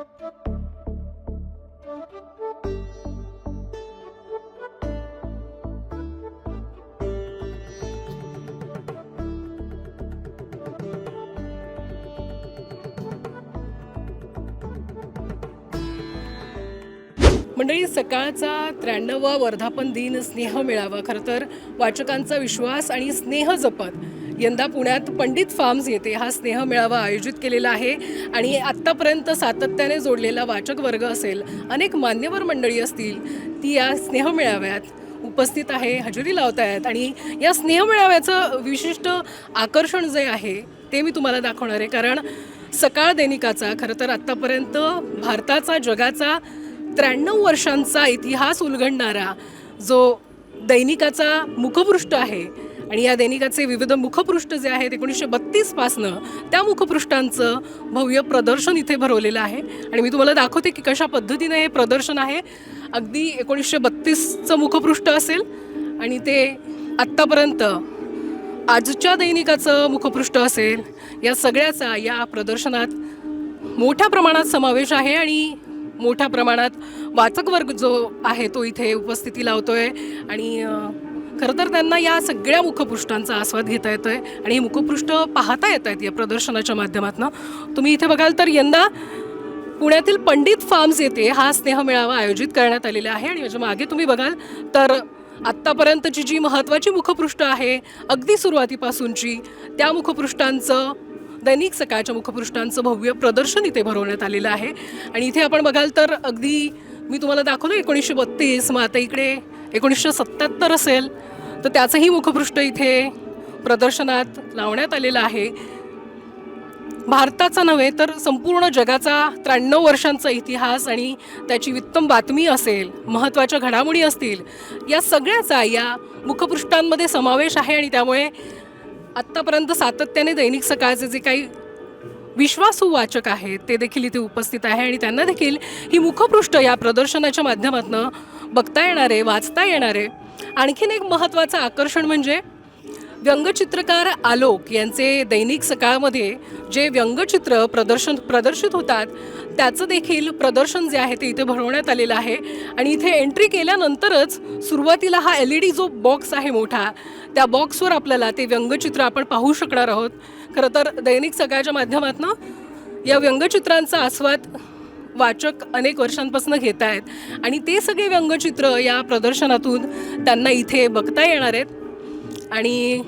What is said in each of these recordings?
मंडळी सकाळचा त्र्याण्णवा वर्धापन दिन स्नेह मिळावा. खरं तर वाचकांचा विश्वास आणि स्नेह जपत यंदा पुण्यात पंडित फार्म्स येथे हा स्नेह मेळावा आयोजित केलेला आहे आणि आत्तापर्यंत सातत्याने जोडलेला वाचक वर्ग असेल अनेक मान्यवर मंडळी असतील ती या स्नेह मेळाव्यात उपस्थित आहे हजेरी लावत आहेत आणि या स्नेह मेळाव्याचं विशिष्ट आकर्षण जे आहे ते मी तुम्हाला दाखवणार आहे. कारण सकाळ दैनिकाचा खरं तर आत्तापर्यंत भारताचा जगाचा त्र्याण्णव वर्षांचा इतिहास उलगडणारा जो दैनिकाचा मुखपृष्ठ आहे आणि या दैनिकाचे विविध मुखपृष्ठ जे आहेत एकोणीसशे बत्तीसपासनं त्या मुखपृष्ठांचं भव्य प्रदर्शन इथे भरवलेलं आहे. आणि मी तुम्हाला दाखवते की कशा पद्धतीने हे प्रदर्शन आहे. अगदी एकोणीसशे बत्तीसचं मुखपृष्ठ असेल आणि ते आत्तापर्यंत आजच्या दैनिकाचं मुखपृष्ठ असेल. या सगळ्याचा या प्रदर्शनात मोठ्या प्रमाणात समावेश आहे आणि मोठ्या प्रमाणात वाचक वर्ग जो आहे तो इथे उपस्थिती लावतो आहे आणि खरं तर त्यांना या सगळ्या मुखपृष्ठांचा आस्वाद घेता येतोय आणि हे मुखपृष्ठ पाहता येत आहेत या प्रदर्शनाच्या माध्यमातून. तुम्ही इथे बघाल तर यंदा पुण्यातील पंडित फार्म्स येथे हा स्नेह मेळावा आयोजित करण्यात आलेला आहे आणि माझ्या मागे तुम्ही बघाल तर आत्तापर्यंतची जी महत्त्वाची मुखपृष्ठ आहे अगदी सुरुवातीपासूनची त्या मुखपृष्ठांचं दैनिक सकाळच्या मुखपृष्ठांचं भव्य प्रदर्शन इथे भरवण्यात आलेलं आहे. आणि इथे आपण बघाल तर अगदी मी तुम्हाला दाखवलं एकोणीसशे बत्तीस मग आता इकडे एकोणीसशे सत्त्याहत्तर असेल तर त्याचंही मुखपृष्ठ इथे प्रदर्शनात लावण्यात आलेलं आहे. भारताचा नव्हे तर संपूर्ण जगाचा त्र्याण्णव वर्षांचा इतिहास आणि त्याची वित्तम बातमी असेल महत्त्वाच्या घडामोडी असतील या सगळ्याचा या मुखपृष्ठांमध्ये समावेश आहे आणि त्यामुळे आत्तापर्यंत सातत्याने दैनिक सकाळचे जे काही विश्वासू वाचक आहेत ते देखील इथे उपस्थित आहे आणि त्यांना देखील ही मुखपृष्ठ या प्रदर्शनाच्या माध्यमातून बघता येणारे वाचता येणारे. आणखीन एक महत्त्वाचं आकर्षण म्हणजे व्यंगचित्रकार आलोक यांचे दैनिक सकाळमध्ये जे व्यंगचित्र प्रदर्शन प्रदर्शित होतात त्याचं देखील प्रदर्शन जे आहे ते इथे भरवण्यात आलेलं आहे. आणि इथे एंट्री केल्यानंतरच सुरुवातीला हा एल ई डी जो बॉक्स आहे मोठा त्या बॉक्सवर आपल्याला ते व्यंगचित्र आपण पाहू शकणार आहोत. खरं तर दैनिक सकाळच्या माध्यमातून या व्यंगचित्रांचा आस्वाद वाचक अनेक वर्षांपासून घेत आहेत आणि ते सगळे व्यंगचित्र या प्रदर्शनातून त्यांना इथे बघता येणार आहेत. आणि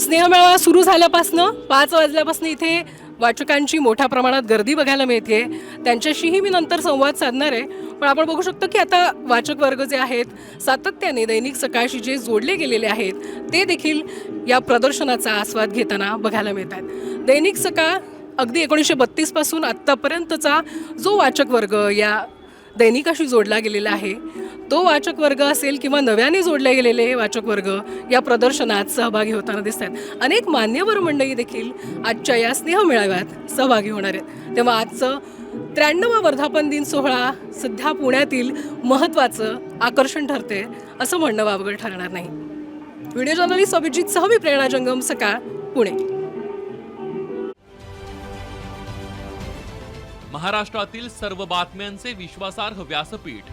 स्नेहमेळा सुरू झाल्यापासनं पाच वाजल्यापासून इथे वाचकांची मोठ्या प्रमाणात गर्दी बघायला मिळते त्यांच्याशीही मी नंतर संवाद साधणार आहे. पण आपण बघू शकतो की आता वाचक वर्ग जे आहेत सातत्याने दैनिक सकाळशी जे जोडले गेलेले आहेत ते देखील या प्रदर्शनाचा आस्वाद घेताना बघायला मिळतात. दैनिक सकाळ अगदी एकोणीसशे बत्तीसपासून आत्तापर्यंतचा जो वाचक वर्ग या दैनिकाशी जोडला गेलेला आहे तो वाचक वर्ग असेल किंवा नव्याने जोडले गेलेले वाचक वर्ग या प्रदर्शनात सहभागी होताना दिसत आहेत अनेक मान्यवर मंडळी देखील आजच्या या स्नेह मेळाव्यात सहभागी होणार आहेत. तेव्हा आजचं त्र्याण्णवा वर्धापन दिन सोहळा सध्या पुण्यातील महत्त्वाचं आकर्षण ठरते असं म्हणणं वावगं ठरणार नाही. व्हिडिओ जर्नलिस्ट अभिजित सह मी प्रेरणा जंगम सकाळ पुणे. महाराष्ट्रातील सर्व बातम्यांचे विश्वासार्ह व्यासपीठ.